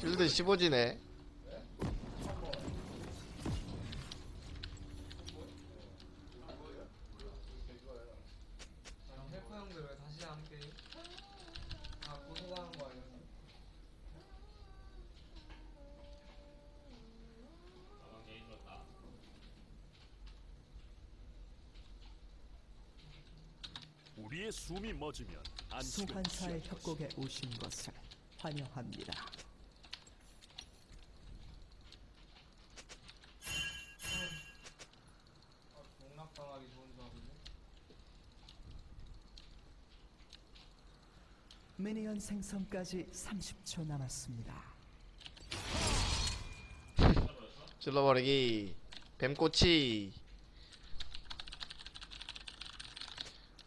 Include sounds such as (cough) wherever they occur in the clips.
실드 15지네 아, 헬퍼 형들 왜 다시 함께? 아 고소하는 거 아니야? 우리의 숨이 멎으면 것이다. 협곡에 오신 것을 환영합니다. 아, 농락당하기 좋은 조합이네. 미니언 생성까지 30초 남았습니다. 찔러버리기. 뱀꼬치.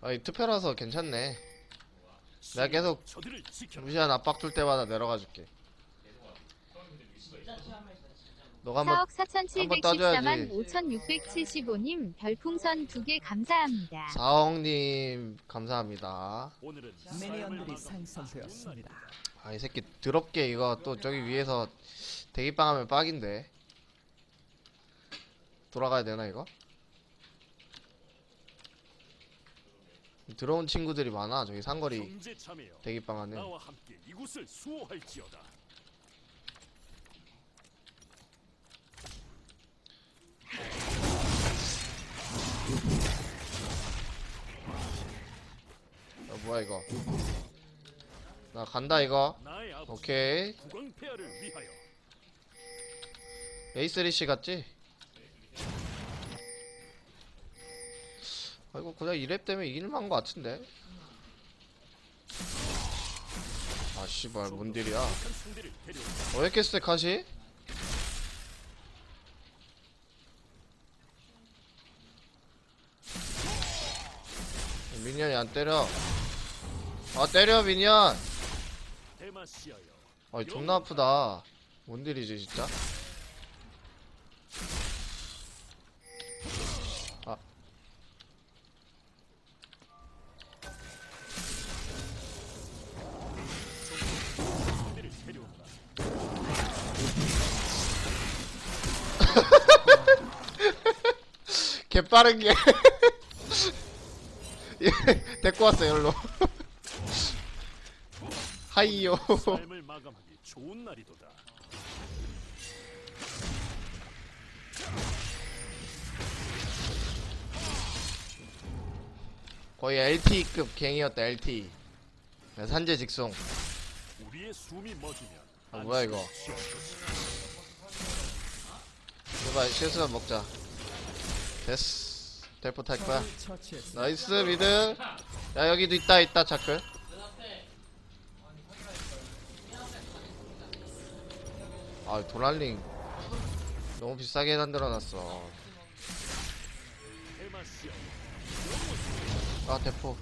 아이 투표라서 괜찮네. 내가 계속 루시안 압박 줄 때마다 내려가 줄게 너가 한번 4억 한번 4,714만 따줘야지. 5,675님 별풍선 2개 감사합니다. 사억님 감사합니다 오늘은 삶을 미니언들이 생성되었습니다. 아 이 새끼 더럽게 이거 또 저기 위에서 대기빵 하면 빡인데 돌아가야 되나 이거? 들어온 친구들이 많아 저기 상거리 대기빵 안에 나와 함께 이곳을 수호할지 어, 뭐야 이거? 나 간다 이거. 오케이. A3C 같지? 아 이거 그냥 2렙 때문에 이길만한 거 같은데? 아 씨발 뭔 딜이야? 강력한 상대를 데려온다 어, 왜이렇게 세 컷이? 미니언이 안 때려. 아 때려 미니언 아 존나 아프다. 뭔 딜이지 진짜? 아. (laughs) 개빠른 게. 예, (laughs) 데리고 왔어 열로. (laughs) 하이요. 삶을 마감하기 좋은 날이도다. 거의 LT급 갱이었다 LT 산재 직송. 우리의 숨이 멎으면 아, 뭐야, 이거. 제발 실수만 먹자. 됐어 텔포 탈 거야. 나이스 미드. 야 여기도 있다 있다 자크 아 도랄링. 너무 비싸게 만들어놨어. 아 대포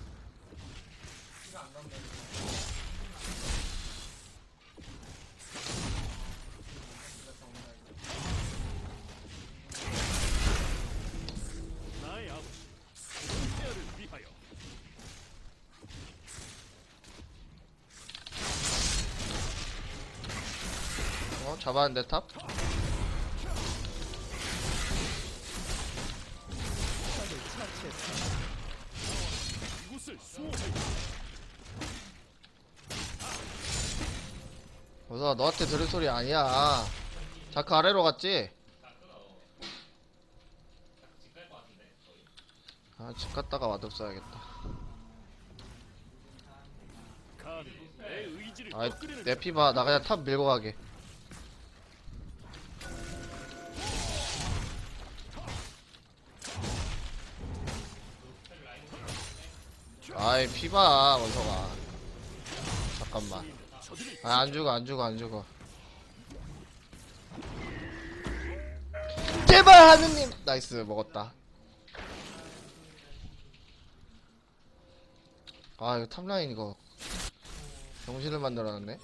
잡았는데 탑? 어서 너한테 들을 소리 아니야 자크 아래로 갔지? 아 집 갔다가 맛없 써야겠다 감히 내 의지를 아이 꺾으려는 내 피봐 나 그냥 탑 밀고 가게 아이 피봐 원서가 잠깐만. 아 안 죽어 안 죽어 안 죽어. 제발 하느님. 나이스 먹었다. 아 이거 탑라인 이거. 정신을 만들어놨네.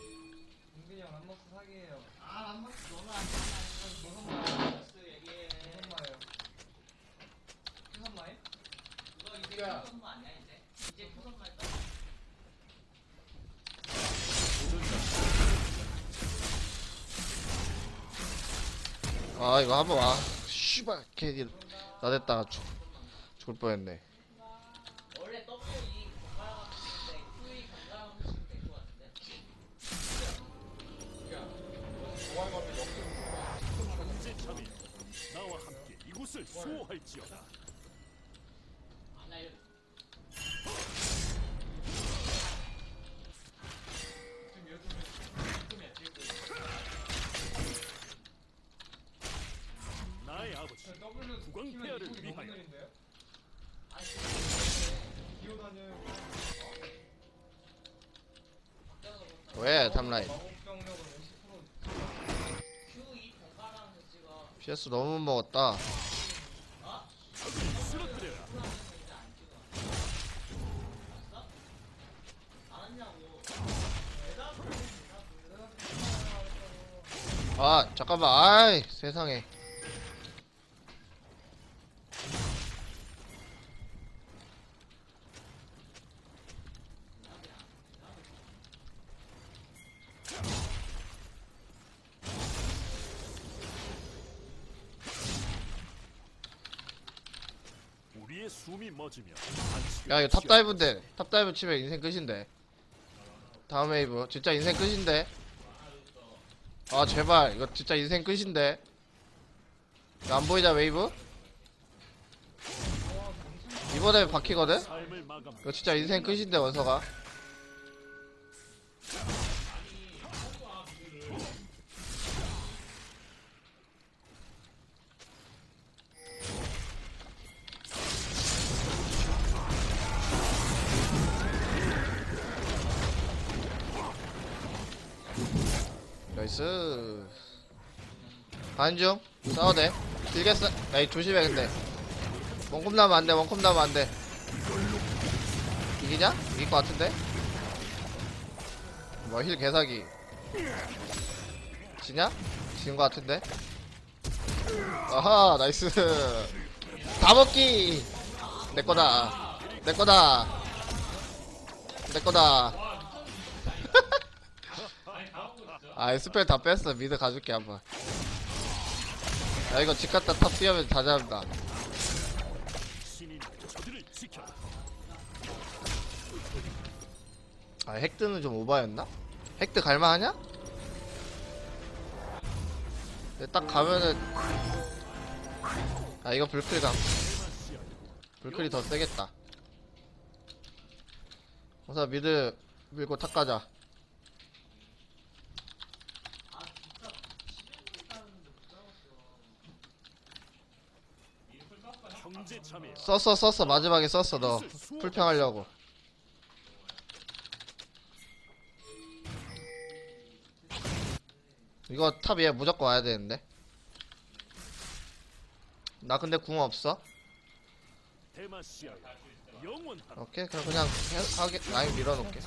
은 아 이거 한번 와 씨발 캐디 나댔다가 죽, 죽을 뻔했네 수호할지어다. 아버지 국왕폐하를 위하여 왜 탑라인 Q2 번갈아 하면서 찍어. PS 너무 못 먹었다 쓰러뜨려라. 아 잠깐만 아이 세상에 우리의 숨이 멎으면 야 이거 탑다이브인데 탑다이브 치면 인생 끝인데. 다음 웨이브. 진짜 인생 끝인데? 아 제발. 이거 진짜 인생 끝인데? 안 보이자 웨이브? 이번에 마감. 이거 진짜 인생 끝인데 원서가 나이스. 반중 싸워도 돼싸 야이 조심해 근데. 원콤 나면 안돼 원콤 나면 안돼. 이기냐? 이길 것 같은데? 뭐힐 개사기. 지냐? 지는 것 같은데? 아하 나이스. 다 먹기! 내 거다. 내 거다. 내 거다 아 스펠 다 뺐어 미드 가줄게 한번 야 이거 집 갔다 탑 뛰어면 다 잡는다. 아 핵드는 좀 오바였나? 핵드 갈만하냐? 딱 가면은 아 이거 불클 감 불클이 더 세겠다 우선 미드 밀고 탑 가자 형제 자매. 썼어 썼어. 마지막에 썼어 너. 풀평하려고. 이거 탑얘 무조건 와야 되는데. 나 근데 궁 없어? 오케이 그럼 그냥 해- 하게 라인 밀어놓게.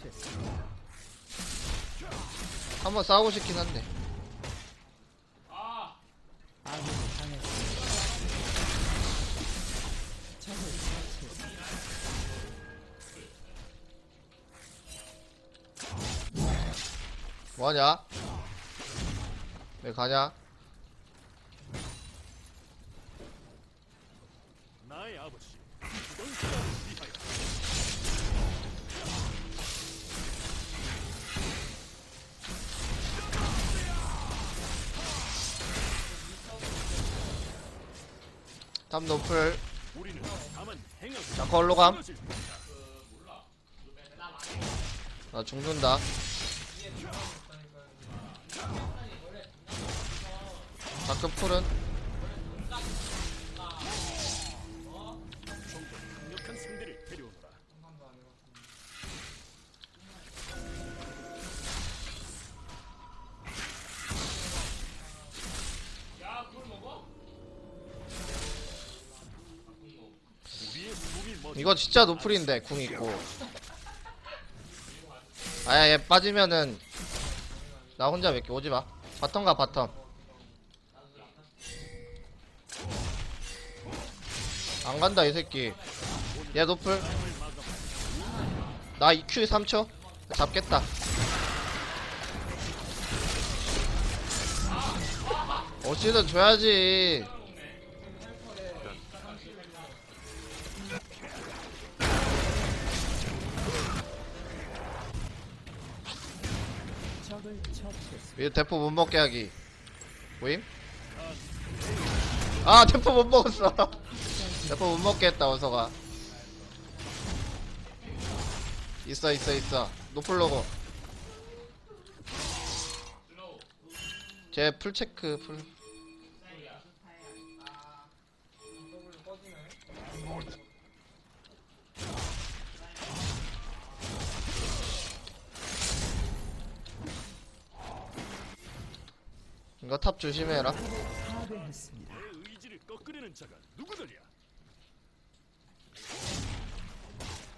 한번 싸우고 싶긴 한데 뭐하냐? 왜 가냐? 탑 노플 자 걸로 감. 쓰러질 나 죽는다 다크 풀은? 이거 진짜 노플인데 궁 있고. 아야 얘 빠지면은 나 혼자 몇개 오지마. 바텀 가 바텀 안 간다 이 새끼. 얘 노플. 나 EQ 3초? 잡겠다. 어찌든 줘야지. 위에 대포 못 먹게 하기. 보임? 아 대포 못 먹었어 (laughs) 대포 못 먹게 했다 어서가 있어 있어 있어 노플로고 제 풀체크 풀. 이거 탑 조심해라 의지를 꺾으려는 자가 누구더냐?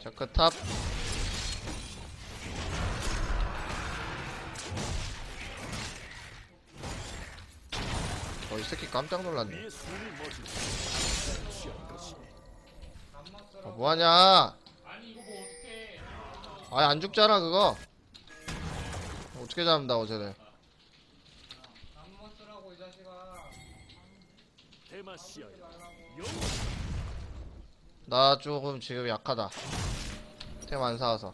자크 탑 어, 이 새끼 깜짝 놀랐네. 어, 뭐하냐? 아니, 안 죽잖아, 그거. 어떻게 잡는다고, 쟤네. 나 조금 지금 약하다. 템 안 사와서.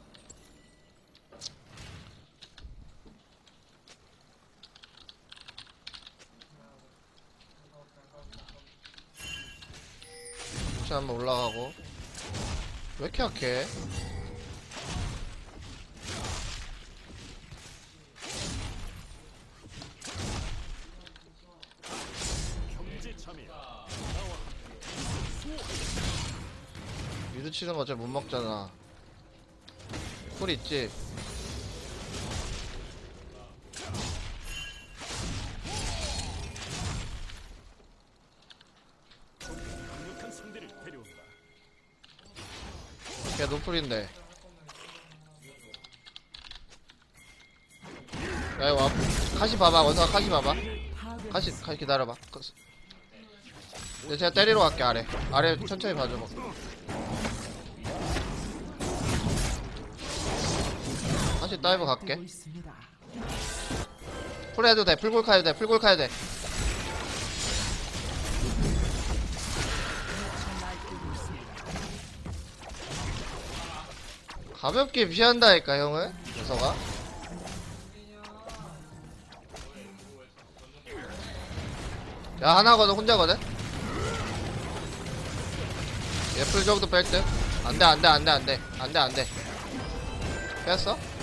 혹시 한번 올라가고. 왜 이렇게 약해? 유드 치는 거 어차피 못 먹잖아. 풀 있지? 걔 노플인데. 야, 이거 와. 카시 봐봐, 원사 카시 봐봐. 카시, 카시 기다려봐. 그- 네, 제가 때리러 갈게, 아래. 아래 천천히 봐줘. 뭐. 카시 다이브 갈게. 풀 해도 돼, 풀골 카야 돼, 풀골 카야 돼. 가볍게 피한다니까, 형을. 녀석아. 야, 하나거든, 혼자거든? 얘풀 정도 뺄 듯? 안 돼, 안 돼, 안 돼, 안 돼. 안 돼, 안 돼. 뺐어?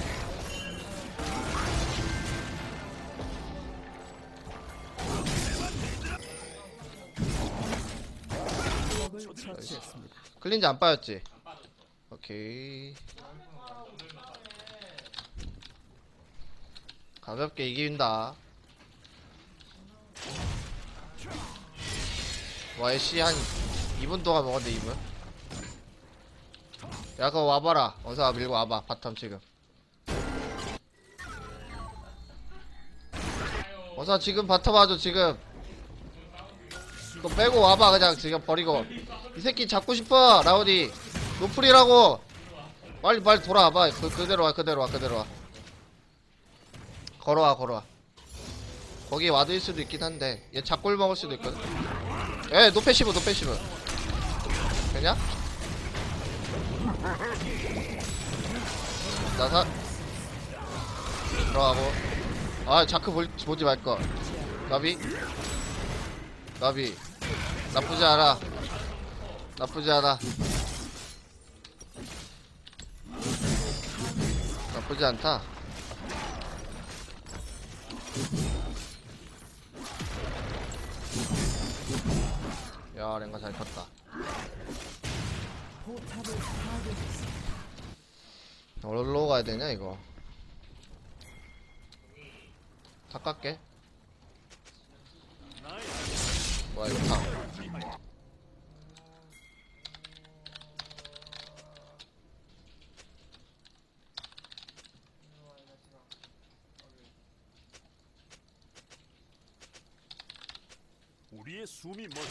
클린즈 안 빠졌지? 오케이. 가볍게 이긴다. 와, 애쉬 한 2분 동안 먹었는데, 2분? 야, 그거 와봐라. 어서 밀고 와봐, 바텀 지금. 어서 지금 바텀 와줘, 지금. 너 빼고 와봐, 그냥 지금 버리고. 이 새끼 잡고 싶어, 라우디. 노플이라고. 빨리, 빨리 돌아와봐. 그, 그대로 와, 그대로 와, 그대로 와. 걸어와, 걸어와. 거기 와드일 수도 있긴 한데, 얘 작골 먹을 수도 있거든. 에, 노패시브, 노패시브. 되냐? 나사. 들어가고. 아, 자크 볼, 보지 말거. 나비. 나비. 나쁘지 않아. 나쁘지 않아. 나쁘지 않다. 야, 랭가 잘 컸다. 어디로 가야 되냐, 이거? 다 깎게. 나의 뭐야, 이거 다. 위하여 우리의 숨이 멎은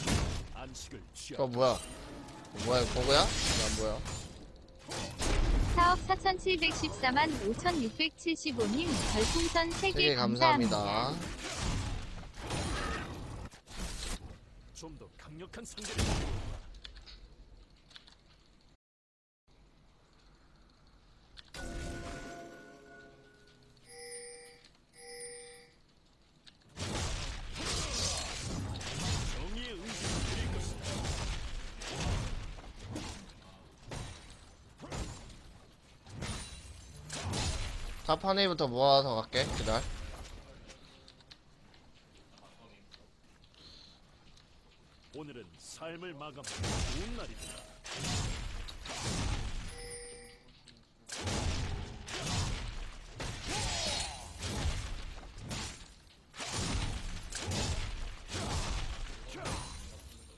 안식을 저거 취할 뭐야? 뭐야? 이거 안 보여. 4억 4,714만 5,675님 별풍선 3개 되게 감사합니다. 감사합니다. 좀더 강력한 상대를 탑 하네부터 모아서 갈게 기다려 오늘은 삶을 마감하는 좋은.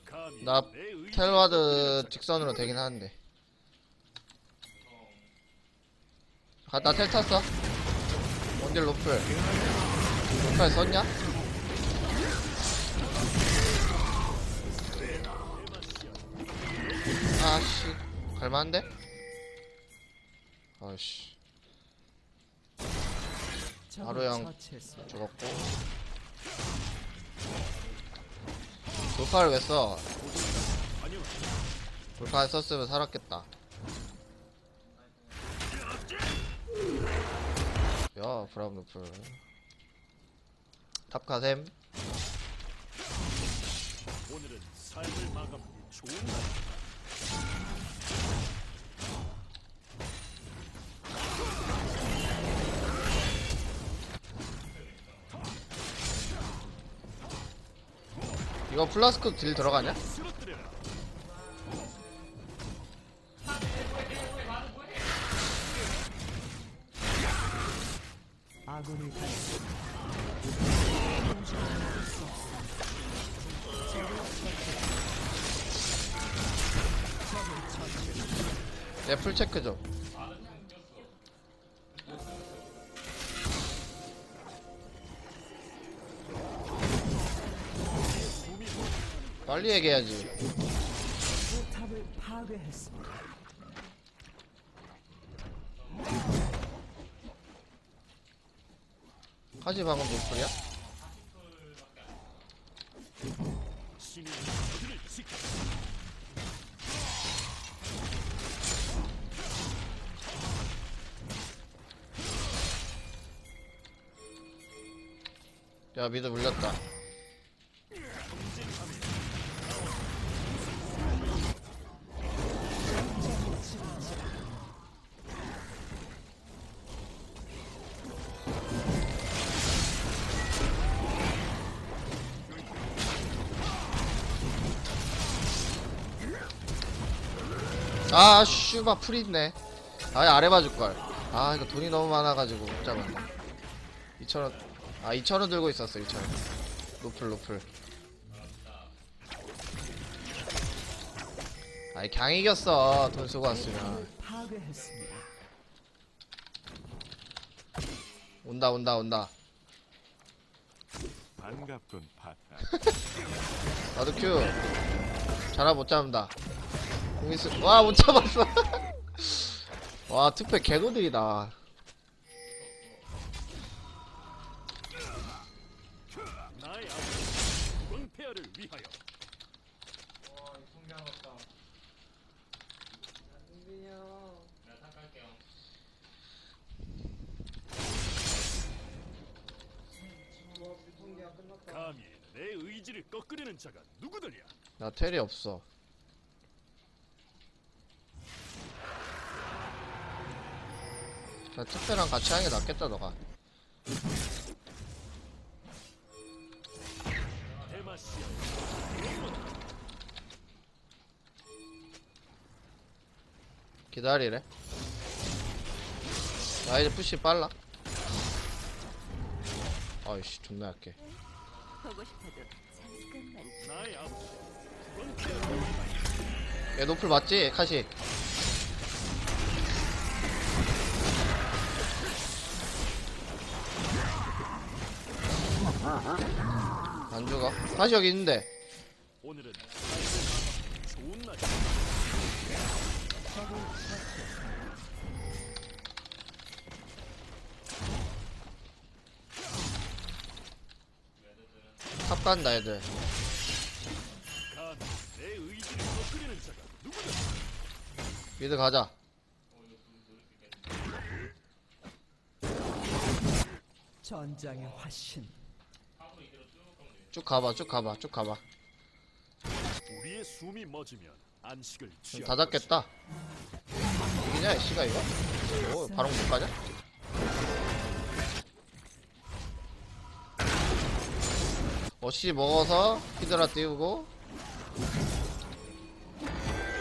감히 나 텔와드 직선으로 되긴 하는데 아, 나텔 탔어 원딜 로플 로플 썼냐? 아씨 갈만한데? 아씨 적을 바로 형. 처치했습니다. 죽었고 돌파를 왜 써? 돌파 썼으면 살았겠다 야 브라운 노플 탑카셈 오늘은 삶을 마감하기 좋은 날. 이거 플라스크 딜 들어가냐? 내 풀체크 좀 빨리 얘기해야지. 하지 방금 노플이야? 야 미드 물렸다. 아 슈바 풀 있네. 아예 아래 봐줄걸. 아 이거 돈이 너무 많아가지고 못 잡았네. 2천원 아 2천원 들고 있었어 2천원 노플 노플. 아이 강 이겼어 돈 쓰고 왔으면. 온다 온다 온다. 반갑군 파타. 나도 큐. 자라 못 잡는다. 공이스 와못 잡았어. (laughs) 와 투패 개노들이다 의지를 꺾으려는 자가 누구더냐? 나 텔이 없어. 나 투패랑 같이 하는 게 낫겠다 너가. 기다리래? 나 이제 푸시 빨라. 아이씨 존나 약해. 보고 싶어도 얘 노플 맞지? 카시 안 죽어 카시 여기 있는데. 탑 간다 애들 미드 가자 전장의 화신. 쭉 가봐 쭉 가봐 쭉 가봐 우리의 숨이 멎으면 안식을 지금 다 잡겠다 이기냐 씨가 이거? 오 바로 못 가냐? 어시 먹어서 히드라 띄우고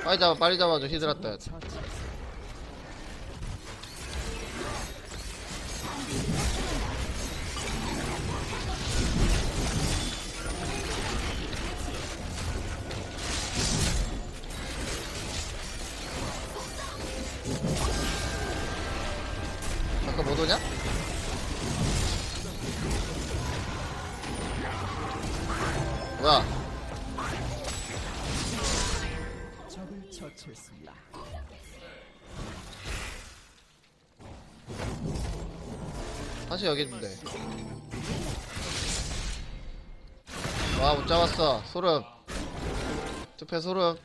빨리 잡아 빨리 잡아줘 히드라 떠야 돼 처치. 잠깐 못 오냐? 뭐야 다시 여기 있는데. 와 못 잡았어. 소름. 투패 소름.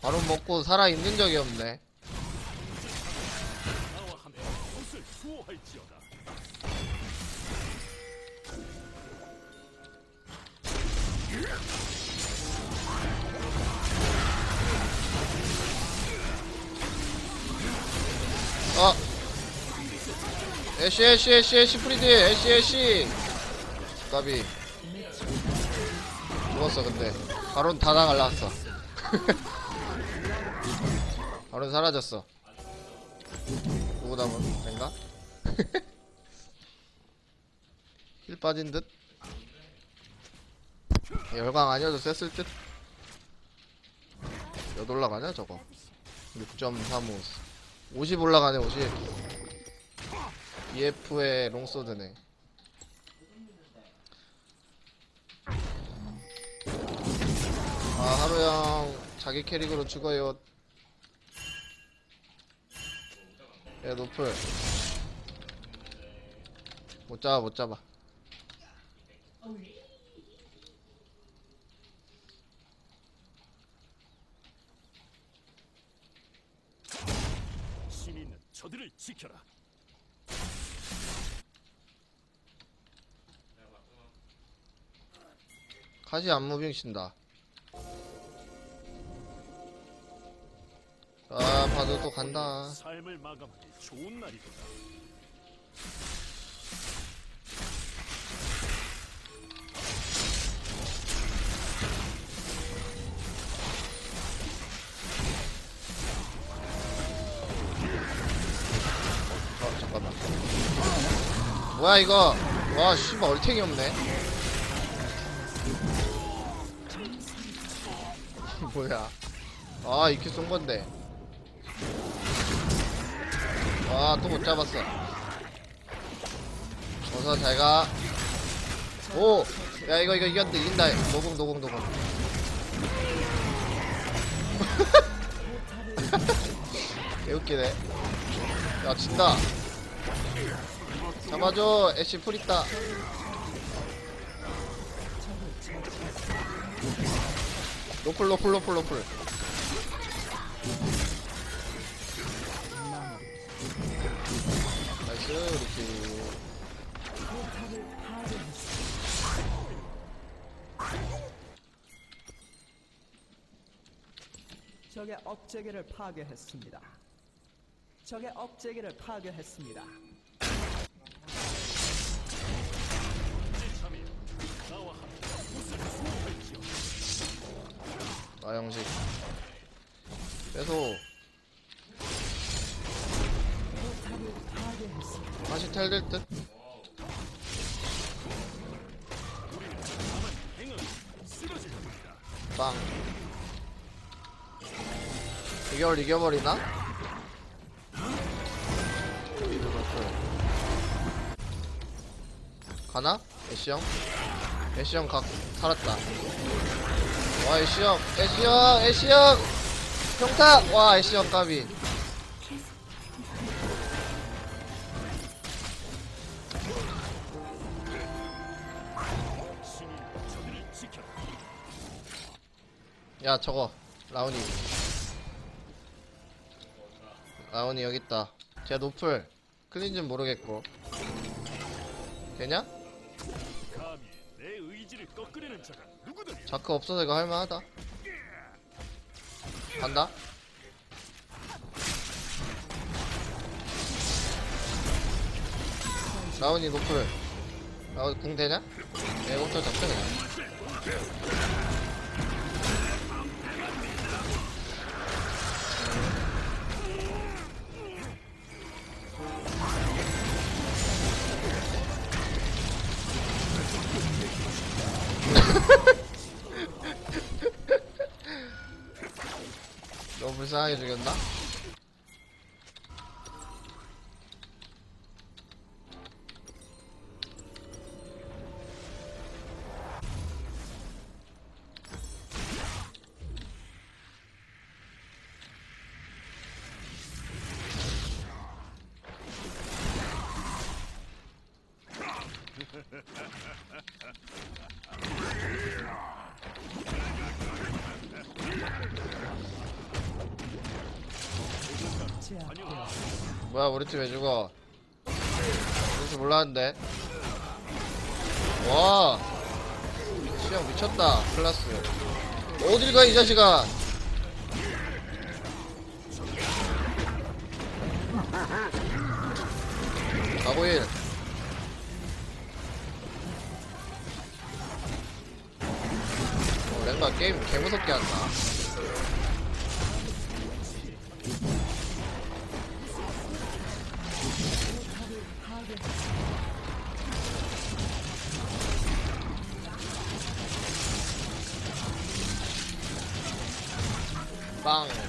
바로 먹고 살아있는 적이 없네 어. 애쉬 애쉬 애쉬 애쉬 프리디 애쉬 애쉬. 까비. 죽었어 근데. 바론 다 나갈랐어. (laughs) 바론 사라졌어. 누구 남은 된가? 힐 빠진 듯? 열광 아니어도 셌을 듯? 몇 올라가냐 저거? 6.35 50 올라가네 50 EF의 롱소드네. 아 하루형 자기 캐릭으로 죽어요. 야 노플. 못 잡아 못 잡아 신이 있는 저들을 지켜라. 카시 안무빙 신다 아 봐도 또 간다 삶을 마감하기 좋은 날이다. 어 뭐야 이거? 와 씨발 얼탱이 없네. (laughs) 뭐야. 아 이렇게 쏜 건데. 아또 못 잡았어. 어서 잘가. 오! 야 이거 이거 이겼다. 이긴다. 노공 노공 노공. (laughs) 개웃기네. 야 진다 잡아줘 애쉬 풀 있다 로플 로플 로플 로플 나이스 루키. 적의 억제기를 파괴했습니다. 적의 억제기를 파괴했습니다. 나영식 빼소 포탑을 파괴했습니다. 다시 텔될 듯? 빵 이걸 이겨버리나? 가나? 애쉬형? 애쉬형 각 살았다 와 애쉬형 애쉬형 애쉬형 평타! 와 애쉬형 까비. 야 저거 라온이 라온이 여기 있다 제 노플 클린즈는 모르겠고 되냐? 꺾으려는 자가 누구든 자크 없어서 이거 할만하다. 간다. 라온이 노플 라온 궁 되냐? 내공터 잡자 그냥 불쌍하게 죽였나? 뭐야 우리 팀 왜 죽어 팀 몰랐는데. 와. 시영 미쳤다. 클라스. 어딜 가 이 자식아? 가고일. 어, 랭가 게임 개무섭게 한다 빵